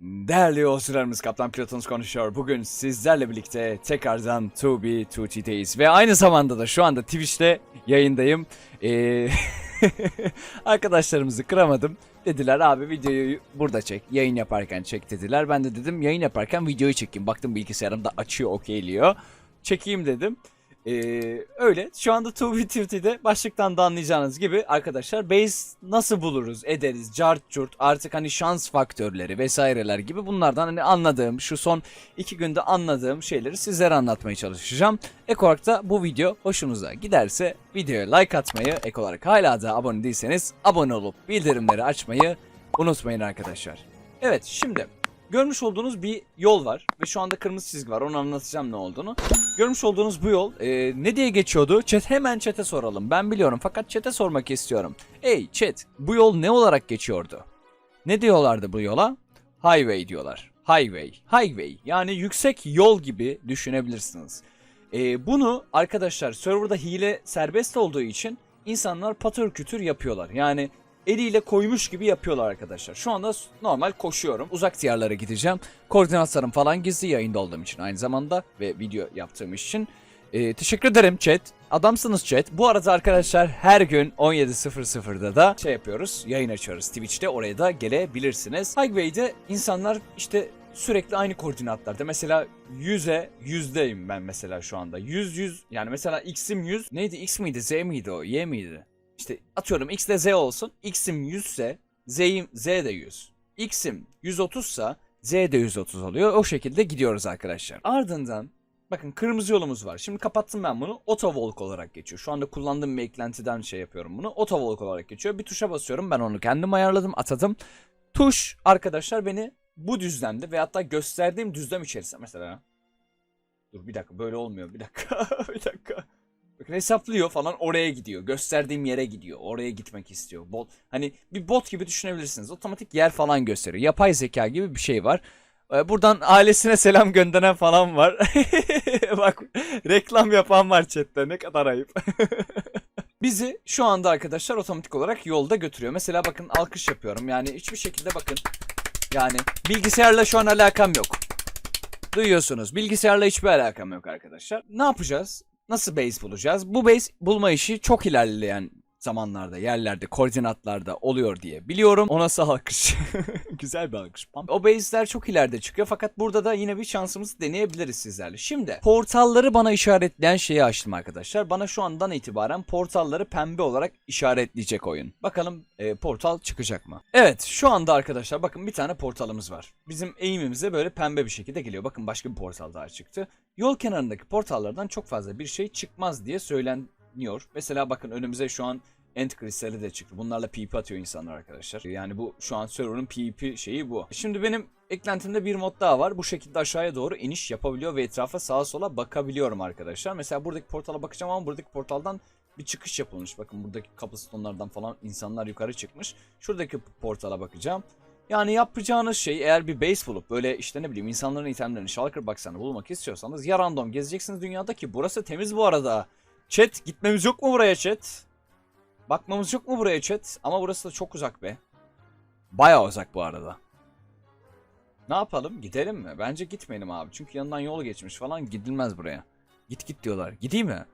Değerli yolcularımız Kaptan Pilotunuz konuşuyor. Bugün sizlerle birlikte tekrardan To Be Tuti'deyiz. Ve aynı zamanda da şu anda Twitch'te yayındayım. Ee, arkadaşlarımızı kıramadım. Dediler abi videoyu burada çek. Yayın yaparken çek dediler. Ben de dedim yayın yaparken videoyu çekeyim. Baktım bilgisayarım da açıyor okeyliyor. Çekeyim dedim. Ee, öyle. Şu anda 2B başlıktan da anlayacağınız gibi arkadaşlar base nasıl buluruz, ederiz, cart curt artık hani şans faktörleri vesaireler gibi bunlardan hani anladığım şu son iki günde anladığım şeyleri sizlere anlatmaya çalışacağım. Ek olarak da bu video hoşunuza giderse videoya like atmayı, ek olarak hala da abone değilseniz abone olup bildirimleri açmayı unutmayın arkadaşlar. Evet şimdi görmüş olduğunuz bir yol var ve şu anda kırmızı çizgi var onu anlatacağım ne olduğunu. Görmüş olduğunuz bu yol e, ne diye geçiyordu? Chat hemen chat'e soralım. Ben biliyorum fakat chat'e sormak istiyorum. Ey chat bu yol ne olarak geçiyordu? Ne diyorlardı bu yola? Highway diyorlar. Highway. Highway. Yani yüksek yol gibi düşünebilirsiniz. E, bunu arkadaşlar serverda hile serbest olduğu için insanlar patır kütür yapıyorlar. Yani eliyle koymuş gibi yapıyorlar arkadaşlar. Şu anda normal koşuyorum. Uzak diyarlara gideceğim. Koordinatlarım falan gizli yayında olduğum için aynı zamanda ve video yaptığım için. Ee, teşekkür ederim chat. Adamsınız chat. Bu arada arkadaşlar her gün 17.00'da da şey yapıyoruz. Yayın açıyoruz Twitch'te. Oraya da gelebilirsiniz. Highway'de insanlar işte sürekli aynı koordinatlarda. Mesela 100'e 100'deyim ben mesela şu anda. 100 100 yani mesela x'im 100. Neydi x miydi z miydi o y miydi? İşte atıyorum x ile z olsun. x'im 100 ise z'im z de 100. x'im 130 ise z de 130 oluyor. O şekilde gidiyoruz arkadaşlar. Ardından bakın kırmızı yolumuz var. Şimdi kapattım ben bunu. Otovolk olarak geçiyor. Şu anda kullandığım bir eklentiden şey yapıyorum bunu. Otovolk olarak geçiyor. Bir tuşa basıyorum. Ben onu kendim ayarladım, atadım. Tuş arkadaşlar beni bu düzlemde ve hatta gösterdiğim düzlem içerisinde mesela Dur bir dakika böyle olmuyor. Bir dakika. bir dakika. Hesaplıyor falan oraya gidiyor. Gösterdiğim yere gidiyor. Oraya gitmek istiyor. Bot hani bir bot gibi düşünebilirsiniz. Otomatik yer falan gösteriyor. Yapay zeka gibi bir şey var. Ee, Buradan ailesine selam gönderen falan var. Bak reklam yapan var chatte. Ne kadar ayıp. Bizi şu anda arkadaşlar otomatik olarak yolda götürüyor. Mesela bakın alkış yapıyorum. Yani hiçbir şekilde bakın. Yani bilgisayarla şu an alakam yok. Duyuyorsunuz. Bilgisayarla hiçbir alakam yok arkadaşlar. Ne yapacağız? Nasıl base bulacağız? Bu base bulma işi çok ilerleyen zamanlarda, yerlerde, koordinatlarda oluyor diye biliyorum. O nasıl alkış? Güzel bir alkış. O base'ler çok ileride çıkıyor fakat burada da yine bir şansımızı deneyebiliriz sizlerle. Şimdi portalları bana işaretleyen şeyi açtım arkadaşlar. Bana şu andan itibaren portalları pembe olarak işaretleyecek oyun. Bakalım e, portal çıkacak mı? Evet şu anda arkadaşlar bakın bir tane portalımız var. Bizim eğimimize böyle pembe bir şekilde geliyor. Bakın başka bir portal daha çıktı. Yol kenarındaki portallardan çok fazla bir şey çıkmaz diye söyleniyor. Mesela bakın önümüze şu an End kristali de çıktı. Bunlarla PvP atıyor insanlar arkadaşlar. Yani bu şu an server'ın PvP şeyi bu. Şimdi benim eklentimde bir mod daha var. Bu şekilde aşağıya doğru iniş yapabiliyor ve etrafa sağa sola bakabiliyorum arkadaşlar. Mesela buradaki portala bakacağım ama buradaki portaldan bir çıkış yapılmış. Bakın buradaki cobblestone'lardan falan insanlar yukarı çıkmış. Şuradaki portala bakacağım. Yani yapacağınız şey eğer bir base bulup böyle işte ne bileyim insanların itemlerini shulker box'larını bulmak istiyorsanız ya random gezeceksiniz dünyada ki burası temiz bu arada. Chat gitmemiz yok mu buraya chat? Bakmamız yok mu buraya chat? Ama burası da çok uzak be. Bayağı uzak bu arada. Ne yapalım? Gidelim mi? Bence gitmeyelim abi. Çünkü yanından yol geçmiş falan gidilmez buraya. Git git diyorlar. Gideyim mi?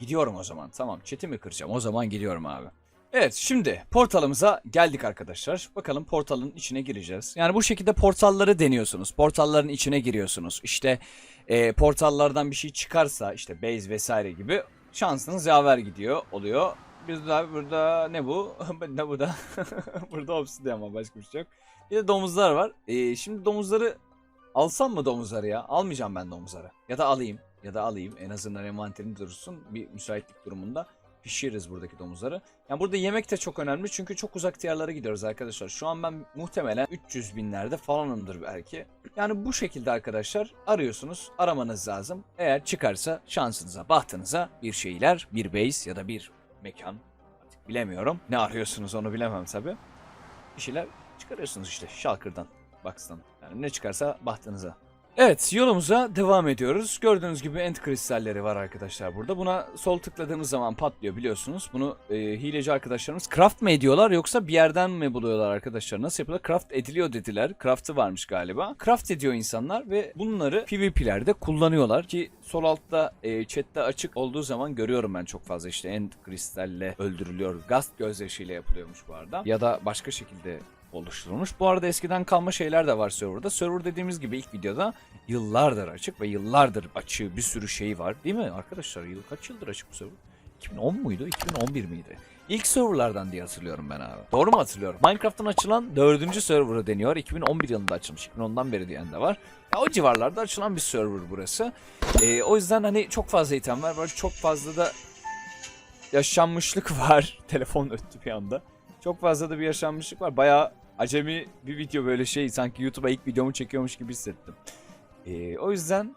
Gidiyorum o zaman. Tamam chat'i mi kıracağım? O zaman gidiyorum abi. Evet şimdi portalımıza geldik arkadaşlar. Bakalım portalın içine gireceğiz. Yani bu şekilde portalları deniyorsunuz. Portalların içine giriyorsunuz. İşte e, portallardan bir şey çıkarsa işte base vesaire gibi şansınız yaver gidiyor oluyor. Biz de burada ne bu? ne bu da? burada obsidian var başka bir şey yok. Bir de domuzlar var. E, şimdi domuzları alsam mı domuzları ya? Almayacağım ben domuzları. Ya da alayım. Ya da alayım. En azından envanterim dursun. Bir müsaitlik durumunda pişiririz buradaki domuzları. Yani burada yemek de çok önemli çünkü çok uzak diyarlara gidiyoruz arkadaşlar. Şu an ben muhtemelen 300 binlerde falanımdır belki. Yani bu şekilde arkadaşlar arıyorsunuz. Aramanız lazım. Eğer çıkarsa şansınıza, bahtınıza bir şeyler, bir base ya da bir mekan artık bilemiyorum. Ne arıyorsunuz onu bilemem tabi. Bir şeyler çıkarıyorsunuz işte Shulker'dan, Box'tan. Yani ne çıkarsa bahtınıza. Evet yolumuza devam ediyoruz. Gördüğünüz gibi end kristalleri var arkadaşlar burada. Buna sol tıkladığımız zaman patlıyor biliyorsunuz. Bunu e, hileci arkadaşlarımız craft mı ediyorlar yoksa bir yerden mi buluyorlar arkadaşlar? Nasıl yapıyorlar? Craft ediliyor dediler. Craft'ı varmış galiba. Craft ediyor insanlar ve bunları PvP'lerde kullanıyorlar ki sol altta e, chatte açık olduğu zaman görüyorum ben çok fazla işte end kristalle öldürülüyor. Gast gözyaşıyla yapılıyormuş bu arada. Ya da başka şekilde oluşturulmuş. Bu arada eskiden kalma şeyler de var serverda. Server dediğimiz gibi ilk videoda yıllardır açık ve yıllardır açığı bir sürü şey var. Değil mi arkadaşlar? Yıl kaç yıldır açık bu server? 2010 muydu? 2011 miydi? İlk serverlardan diye hatırlıyorum ben abi. Doğru mu hatırlıyorum? Minecraft'ın açılan dördüncü serverı deniyor. 2011 yılında açılmış. 2010'dan beri diyen de var. Ya o civarlarda açılan bir server burası. Ee, o yüzden hani çok fazla itemler var. Çok fazla da yaşanmışlık var. Telefon öttü bir anda. Çok fazla da bir yaşanmışlık var. Bayağı acemi bir video böyle şey sanki YouTube'a ilk videomu çekiyormuş gibi hissettim. Ee, o yüzden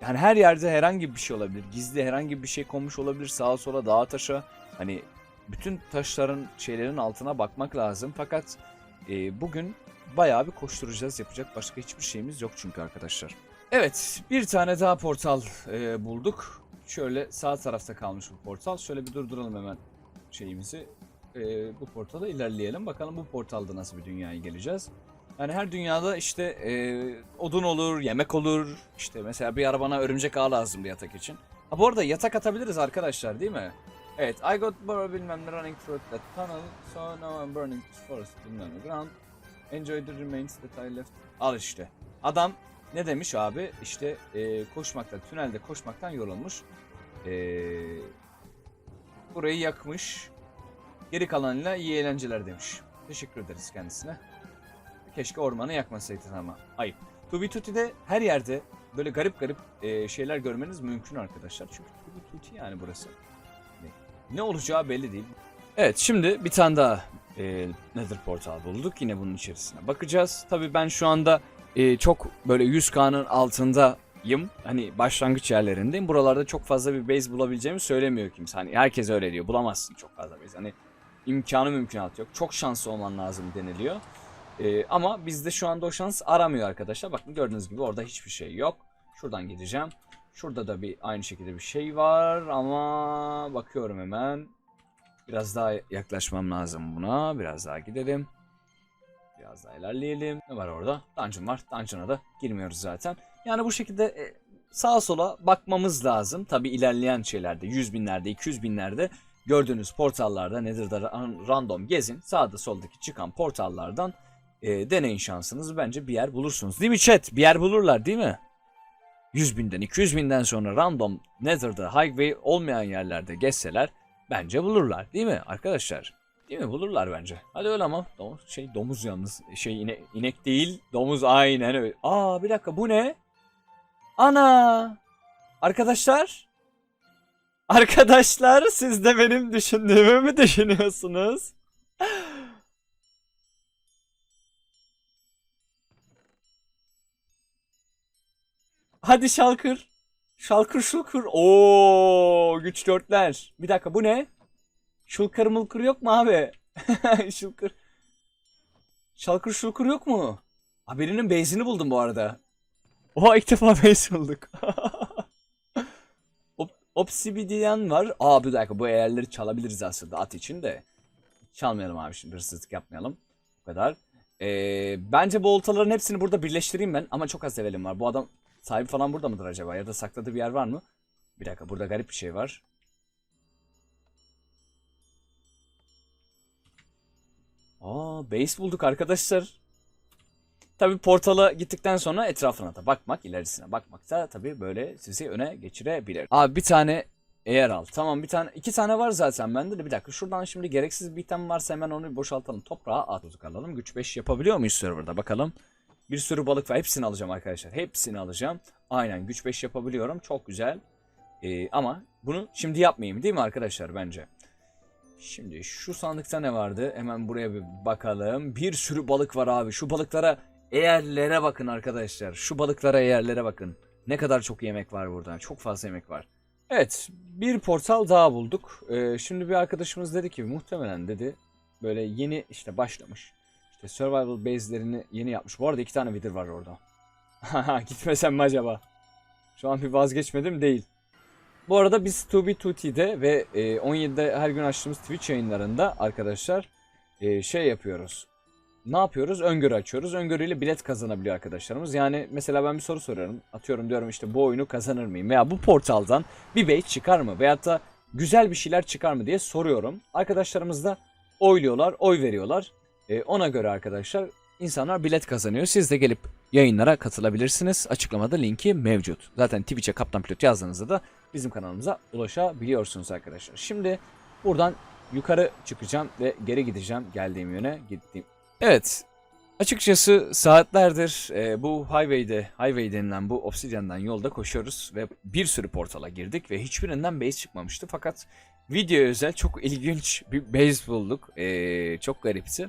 yani her yerde herhangi bir şey olabilir. Gizli herhangi bir şey konmuş olabilir sağa sola dağa taşa. Hani bütün taşların şeylerin altına bakmak lazım. Fakat e, bugün bayağı bir koşturacağız. Yapacak başka hiçbir şeyimiz yok çünkü arkadaşlar. Evet bir tane daha portal e, bulduk. Şöyle sağ tarafta kalmış bu portal. Şöyle bir durduralım hemen şeyimizi. E, bu portala ilerleyelim. Bakalım bu portalda nasıl bir dünyaya geleceğiz. Yani her dünyada işte e, odun olur, yemek olur. İşte mesela bir ara bana örümcek ağ lazım bir yatak için. Ha bu arada yatak atabiliriz arkadaşlar değil mi? Evet, I got borrow bilmem ne running through that tunnel, so now I'm burning forest bilmem ne ground. Enjoy the remains that I left. Al işte. Adam ne demiş abi? İşte e, koşmaktan, tünelde koşmaktan yorulmuş. E, burayı yakmış. Geri kalanıyla iyi eğlenceler demiş. Teşekkür ederiz kendisine. Keşke ormanı yakmasaydın ama. Ayıp. Tubi Tuti'de her yerde böyle garip garip e, şeyler görmeniz mümkün arkadaşlar. Çünkü Tubi Tuti yani burası. Ne, ne olacağı belli değil. Evet şimdi bir tane daha e, Nether Portal bulduk. Yine bunun içerisine bakacağız. Tabii ben şu anda e, çok böyle 100K'nın altındayım. Hani başlangıç yerlerindeyim. Buralarda çok fazla bir base bulabileceğimi söylemiyor kimse. Hani herkes öyle diyor. Bulamazsın çok fazla base. Hani imkanı mümkünatı yok. Çok şanslı olman lazım deniliyor. Ee, ama bizde şu anda o şans aramıyor arkadaşlar. Bakın gördüğünüz gibi orada hiçbir şey yok. Şuradan gideceğim. Şurada da bir aynı şekilde bir şey var ama bakıyorum hemen. Biraz daha yaklaşmam lazım buna. Biraz daha gidelim. Biraz daha ilerleyelim. Ne var orada? Dungeon var. Dungeon'a da girmiyoruz zaten. Yani bu şekilde e, sağa sola bakmamız lazım. Tabi ilerleyen şeylerde 100 binlerde 200 binlerde gördüğünüz portallarda Nether'da ra- random gezin. Sağda soldaki çıkan portallardan e, deneyin şansınızı. Bence bir yer bulursunuz. Değil mi chat? Bir yer bulurlar değil mi? 100 binden 200 binden sonra random Nether'da highway olmayan yerlerde gezseler bence bulurlar. Değil mi arkadaşlar? Değil mi? Bulurlar bence. Hadi öyle ama. Domuz, şey domuz yalnız. Şey ine, inek değil. Domuz aynen öyle. Aa bir dakika bu ne? Ana! Arkadaşlar? Arkadaşlar siz de benim düşündüğümü mü düşünüyorsunuz? Hadi şalkır. Şalkır şulkur. Oo güç dörtler. Bir dakika bu ne? Şulkır mulkur yok mu abi? şulkır. Şalkır şulkur yok mu? Ha birinin base'ini buldum bu arada. Oha ilk defa base bulduk. Obsidian var. Aa bir dakika bu eğerleri çalabiliriz aslında at için de. Çalmayalım abi şimdi hırsızlık yapmayalım. Bu kadar. Ee, bence bu oltaların hepsini burada birleştireyim ben ama çok az levelim var. Bu adam sahibi falan burada mıdır acaba ya da sakladığı bir yer var mı? Bir dakika burada garip bir şey var. Aa base bulduk arkadaşlar. Tabi portala gittikten sonra etrafına da bakmak, ilerisine bakmak da tabi böyle sizi öne geçirebilir. Abi bir tane eğer al. Tamam bir tane, iki tane var zaten bende de bir dakika. Şuradan şimdi gereksiz bir item varsa hemen onu boşaltalım. Toprağa at. Alalım. Güç 5 yapabiliyor muyuz serverda bakalım. Bir sürü balık var. Hepsini alacağım arkadaşlar. Hepsini alacağım. Aynen güç 5 yapabiliyorum. Çok güzel. Ee, ama bunu şimdi yapmayayım değil mi arkadaşlar bence? Şimdi şu sandıkta ne vardı? Hemen buraya bir bakalım. Bir sürü balık var abi. Şu balıklara eğerlere bakın arkadaşlar. Şu balıklara eğerlere bakın. Ne kadar çok yemek var burada. Çok fazla yemek var. Evet bir portal daha bulduk. Ee, şimdi bir arkadaşımız dedi ki muhtemelen dedi böyle yeni işte başlamış. İşte survival base'lerini yeni yapmış. Bu arada iki tane wither var orada. Gitmesem mi acaba? Şu an bir vazgeçmedim değil. Bu arada biz Tubi Tuti'de ve e, 17'de her gün açtığımız Twitch yayınlarında arkadaşlar e, şey yapıyoruz. Ne yapıyoruz? Öngörü açıyoruz. Öngörüyle bilet kazanabiliyor arkadaşlarımız. Yani mesela ben bir soru soruyorum. Atıyorum diyorum işte bu oyunu kazanır mıyım? Veya bu portaldan bir bait çıkar mı? Veyahut da güzel bir şeyler çıkar mı diye soruyorum. Arkadaşlarımız da oyluyorlar, oy veriyorlar. E, ona göre arkadaşlar insanlar bilet kazanıyor. Siz de gelip yayınlara katılabilirsiniz. Açıklamada linki mevcut. Zaten Twitch'e Kaptan Pilot yazdığınızda da bizim kanalımıza ulaşabiliyorsunuz arkadaşlar. Şimdi buradan yukarı çıkacağım ve geri gideceğim geldiğim yöne gittiğim. Evet. Açıkçası saatlerdir e, bu highway'de, highway denilen bu Obsidian'dan yolda koşuyoruz ve bir sürü portala girdik ve hiçbirinden base çıkmamıştı. Fakat videoya özel çok ilginç bir base bulduk. E, çok garipti.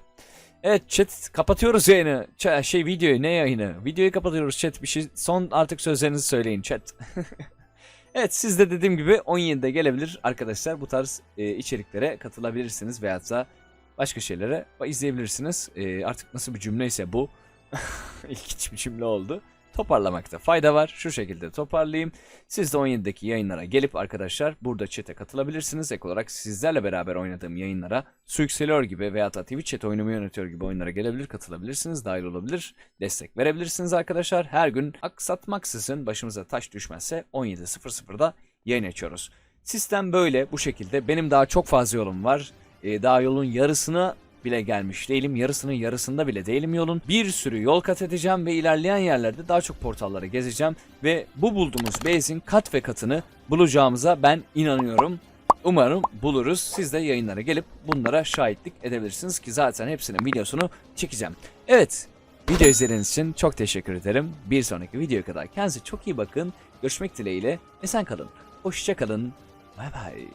Evet chat kapatıyoruz yayını. Ç- şey videoyu ne yayını? Videoyu kapatıyoruz chat bir şey. Son artık sözlerinizi söyleyin chat. evet siz de dediğim gibi 17'de gelebilir arkadaşlar. Bu tarz e, içeriklere katılabilirsiniz veyahut da başka şeylere izleyebilirsiniz. E, artık nasıl bir cümleyse bu. İlginç bir cümle oldu. Toparlamakta fayda var. Şu şekilde toparlayayım. Siz de 17'deki yayınlara gelip arkadaşlar burada chat'e katılabilirsiniz. Ek olarak sizlerle beraber oynadığım yayınlara su yükseliyor gibi veya da Twitch chat oyunumu yönetiyor gibi oyunlara gelebilir, katılabilirsiniz, dahil olabilir, destek verebilirsiniz arkadaşlar. Her gün aksatmaksızın başımıza taş düşmezse 17.00'da yayın açıyoruz. Sistem böyle bu şekilde. Benim daha çok fazla yolum var. Ee, daha yolun yarısını bile gelmiş değilim. Yarısının yarısında bile değilim yolun. Bir sürü yol kat edeceğim ve ilerleyen yerlerde daha çok portalları gezeceğim. Ve bu bulduğumuz base'in kat ve katını bulacağımıza ben inanıyorum. Umarım buluruz. Siz de yayınlara gelip bunlara şahitlik edebilirsiniz ki zaten hepsinin videosunu çekeceğim. Evet, video izlediğiniz için çok teşekkür ederim. Bir sonraki videoya kadar kendinize çok iyi bakın. Görüşmek dileğiyle. Esen kalın. Hoşça kalın. Bay bay.